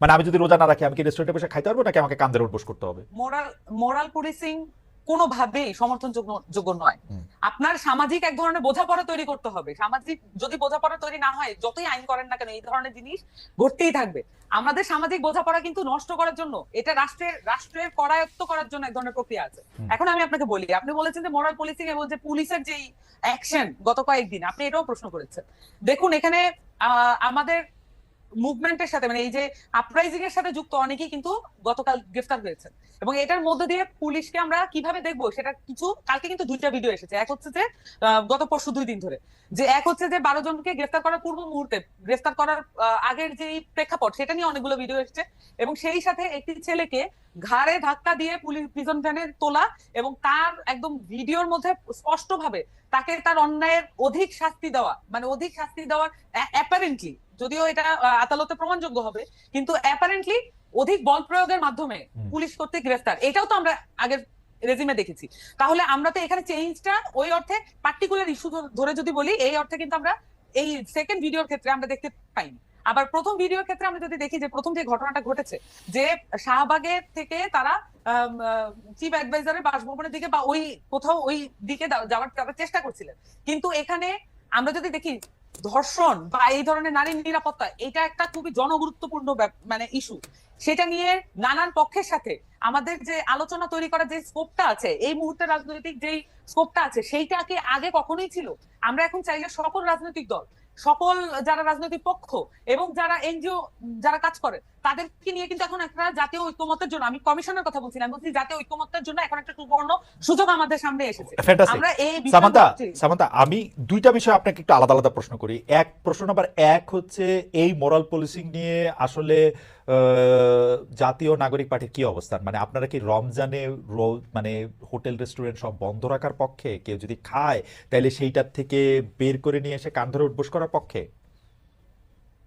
মানে আমি যদি রোজা না রাখি আমি কি রেস্টুরেন্টে বসে খাইতে পারব নাকি আমাকে কান্দের উঠবোস করতে হবে? মোরাল মোরাল পুলিশিং কোনোভাবেই সমর্থনযোগ্য যোগ্য নয়। আপনার সামাজিক এক ধরনের বোঝাপড়া তৈরি করতে হবে। সামাজিক যদি বোঝাপড়া তৈরি না হয় যতই আইন করেন না কেন এই ধরনের জিনিস ঘটতেই থাকবে। আমাদের সামাজিক বোঝাপড়া কিন্তু নষ্ট করার জন্য এটা রাষ্ট্রের রাষ্ট্রের করায়ত্ত করার জন্য এক ধরনের প্রক্রিয়া আছে। এখন আমি আপনাকে বলি আপনি বলেছেন যে মোরাল পুলিশিং এবং যে পুলিশের যেই অ্যাকশন গত কয়েকদিন আপনি এটাও প্রশ্ন করেছেন। দেখুন এখানে আহ, আমাদের মুভমেন্টের সাথে মানে এই যে আপরাইজিং এর সাথে যুক্ত অনেকেই কিন্তু গতকাল গ্রেফতার হয়েছে। এবং এটার মধ্যে দিয়ে পুলিশকে আমরা কীভাবে দেখব সেটা কিছু, কালকে কিন্তু দুইটা ভিডিও এসেছে। এক হচ্ছে যে গত পরশু দুই দিন ধরে। যে এক হচ্ছে যে বারো জনকে গ্রেফতার করার পূর্ব মুহূর্তে, গ্রেফতার করার আগের যে প্রেক্ষাপট, সেটা নিয়ে অনেকগুলো ভিডিও এসেছে। এবং সেই সাথে একটি ছেলেকে ঘাড়ে ধাক্কা দিয়ে পুলিশ প্রিজন ভ্যানে তোলা এবং তার একদম ভিডিওর মধ্যে স্পষ্ট ভাবে তাকে তার অন্যায়ের অধিক শাস্তি দেওয়া মানে অধিক শাস্তি দেওয়ার অ্যাপারেন্টলি যদিও এটা আদালতে প্রমাণযোগ্য হবে কিন্তু অ্যাপারেন্টলি অধিক বল প্রয়োগের মাধ্যমে পুলিশ কর্তৃক গ্রেফতার। এটাও তো আমরা আগের রেজিমে দেখেছি। তাহলে আমরা তো এখানে চেঞ্জটা ওই অর্থে পার্টিকুলার ইস্যু ধরে যদি বলি এই অর্থে কিন্তু আমরা এই সেকেন্ড ভিডিওর ক্ষেত্রে আমরা দেখতে পাইনি। আবার প্রথম ভিডিওর ক্ষেত্রে আমরা যদি দেখি যে প্রথম যে ঘটনাটা ঘটেছে, যে শাহবাগের থেকে তারা চিফ অ্যাডভাইজারের বাসভবনের দিকে বা ওই কোথাও ওই দিকে যাওয়ার তারা চেষ্টা করছিলেন। কিন্তু এখানে আমরা যদি দেখি ধর্ষণ বা এই ধরনের নারী নিরাপত্তা, এটা একটা খুবই জনগুরুত্বপূর্ণ মানে ইস্যু সেটা নিয়ে নানান পক্ষের সাথে আমাদের যে আলোচনা তৈরি করার যে স্কোপটা আছে, এই মুহূর্তে রাজনৈতিক যেই স্কোপটা আছে, সেইটা কি আগে কখনোই ছিল? আমরা এখন চাইলে সকল রাজনৈতিক দল সকল যারা রাজনৈতিক পক্ষ এবং যারা এনজিও যারা কাজ করে তাদেরকে নিয়ে কিন্তু এখন একটা জাতীয় ঐক্যমতের জন্য আমি কমিশনের কথা বলছি না বলছি জাতীয় ঐক্যমতের জন্য এখন একটা সুবর্ণ সুযোগ আমাদের সামনে এসেছে। আমরা এই সামান্তা সামান্তা আমি দুইটা বিষয় আপনাকে একটু আলাদা আলাদা প্রশ্ন করি। এক প্রশ্ন নাম্বার এক হচ্ছে এই মোরাল পলিসিং নিয়ে আসলে আহ, জাতীয় নাগরিক পার্টির কি অবস্থান? মানে আপনারা কি রমজানে মানে হোটেল রেস্টুরেন্ট সব বন্ধ রাখার পক্ষে? কেউ যদি খায় তাহলে সেইটার থেকে বের করে নিয়ে এসে কান ধরে উঠবোস করার পক্ষে?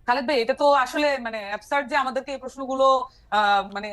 খালেদ ভাই এটা তো আসলে মানে অ্যাবসার্ড যে আমাদেরকে এই প্রশ্নগুলো আহ, মানে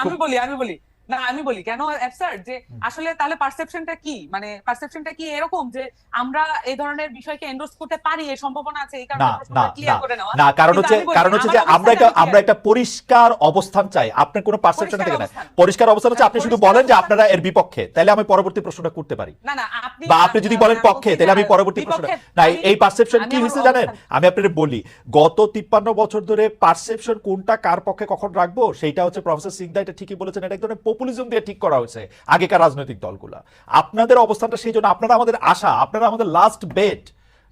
আমি বলি আমি বলি। না আমি বলি কেন অ্যাবসার্ড যে আসলে তাহলে পারসেপশনটা কি? মানে পারসেপশনটা কি এরকম যে আমরা এই ধরনের বিষয়কে এন্ডোর্স করতে পারি? এই সম্ভাবনা আছে এই কারণে ক্লিয়ার করে নেওয়া। না কারণ হচ্ছে কারণ হচ্ছে যে আমরা একটা আমরা একটা পরিষ্কার অবস্থান চাই। আপনার কোনো পারসেপশন থেকে না পরিষ্কার অবস্থান হচ্ছে আপনি শুধু বলেন যে আপনারা এর বিপক্ষে। তাহলে আমি পরবর্তী প্রশ্নটা করতে পারি। না না আপনি বা আপনি যদি বলেন পক্ষে তাহলে আমি পরবর্তী প্রশ্ন না এই পারসেপশন কি হয়েছে জানেন? আমি আপনাদের বলি গত তিপ্পান্ন বছর ধরে পারসেপশন কোনটা কার পক্ষে কখন রাখব? সেটা হচ্ছে প্রফেসর সিংদা এটা ঠিকই বলেছেন এটা এক ধরনের পপুলিজম দিয়ে ঠিক করা হয়েছে আগেকার রাজনৈতিক দলগুলা। আপনাদের অবস্থানটা সেই জন্য আপনারা আমাদের আশা, আপনারা আমাদের লাস্ট বেট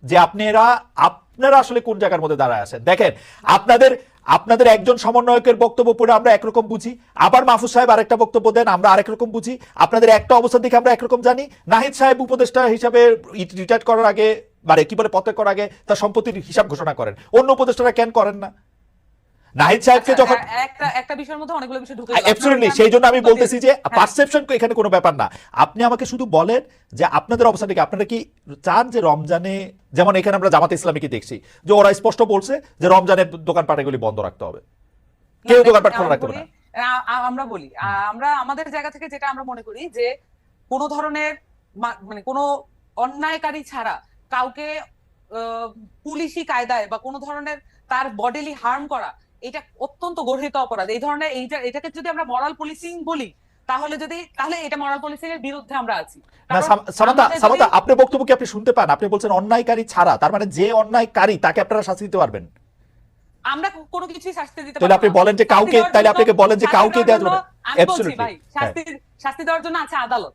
যে আপনারা আপনারা আসলে কোন জায়গার মধ্যে দাঁড়ায় আছেন। দেখেন, আপনাদের আপনাদের একজন সমন্বয়কের বক্তব্য পড়ে আমরা একরকম বুঝি, আবার মাহফুজ সাহেব আরেকটা বক্তব্য দেন, আমরা আরেক রকম বুঝি। আপনাদের একটা অবস্থান দেখে আমরা একরকম জানি। নাহিদ সাহেব উপদেষ্টা হিসাবে রিটায়ার করার আগে মানে কি বলে পত্র করার আগে তার সম্পত্তির হিসাব ঘোষণা করেন। অন্য উপদেষ্টারা কেন করেন না? নাহিদ সাহেবকে আচ্ছা, যখন একটা একটা বিষয়ের মধ্যে অনেকগুলো বিষয় ঢুকে অ্যাবসলিউটলি সেই জন্য আমি বলতেছি যে হ্যাঁ। পারসেপশন এখানে কোনো ব্যাপার না। আপনি আমাকে শুধু বলেন যে আপনাদের অবস্থান কি? আপনারা কি চান যে রমজানে যেমন এখানে আমরা জামাত ইসলামীকে দেখছি যে ওরা স্পষ্ট বলছে যে রমজানের দোকানপাটগুলি বন্ধ রাখতে হবে। কেউ দোকানপাট খোলা রাখতে পারে আমরা বলি আমরা আমাদের জায়গা থেকে যেটা আমরা মনে করি যে কোনো ধরনের মানে কোনো অন্যায়কারী ছাড়া কাউকে পুলিশি কায়দায় বা কোনো ধরনের তার বডিলি হার্ম করা এটা অত্যন্ত গর্হিত অপরাধ। এই ধরনের এইটা এটাকে যদি আমরা মরাল পুলিশিং বলি তাহলে যদি তাহলে এটা মরাল পুলিশিং এর বিরুদ্ধে আমরা আছি। না কারণ সাম- সামান্তা আমাদের সামান্তা যদি- আপনার বক্তব্য কি আপনি শুনতে পান? আপনি বলছেন অন্যায়কারী ছাড়া তার মানে যে অন্যায়কারী তাকে আপনারা শাস্তি দিতে পারবেন। আমরা কোনো কিছুই শাস্তি দিতে পারব আপনি বলেন যে কাউকে তাহলে আপনাকে বলেন যে কাউকে দেওয়া যাবে ভাই হ্যাঁ। শাস্তি শাস্তি দেওয়ার জন্য আছে আদালত।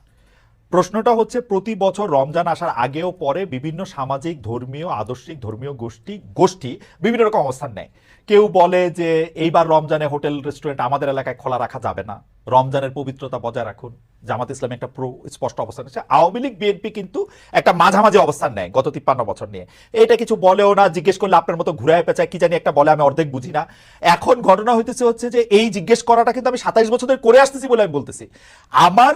প্রশ্নটা হচ্ছে, প্রতি বছর রমজান আসার আগেও পরে বিভিন্ন সামাজিক, ধর্মীয়, আদর্শিক, ধর্মীয় গোষ্ঠী গোষ্ঠী বিভিন্ন রকম অবস্থান নেয়। কেউ বলে যে, এইবার রমজানে হোটেল, রেস্টুরেন্ট আমাদের এলাকায় খোলা রাখা যাবে না। রমজানের পবিত্রতা বজায় রাখুন। জামাত ইসলামী একটা প্রো স্পষ্ট অবস্থান আছে। আওয়ামী লীগ, বিএনপি কিন্তু একটা মাঝামাঝি অবস্থান নেয় গত তিপ্পান্ন বছর নিয়ে। এটা কিছু বলেও না, জিজ্ঞেস করলে আপনার মতো ঘুরায় পেঁচায়, কি জানি একটা বলে, আমি অর্ধেক বুঝি না। এখন ঘটনা হইতেছে হচ্ছে যে, এই জিজ্ঞেস করাটা কিন্তু আমি সাতাইশ বছর ধরে করে আসতেছি বলে আমি বলতেছি। আমার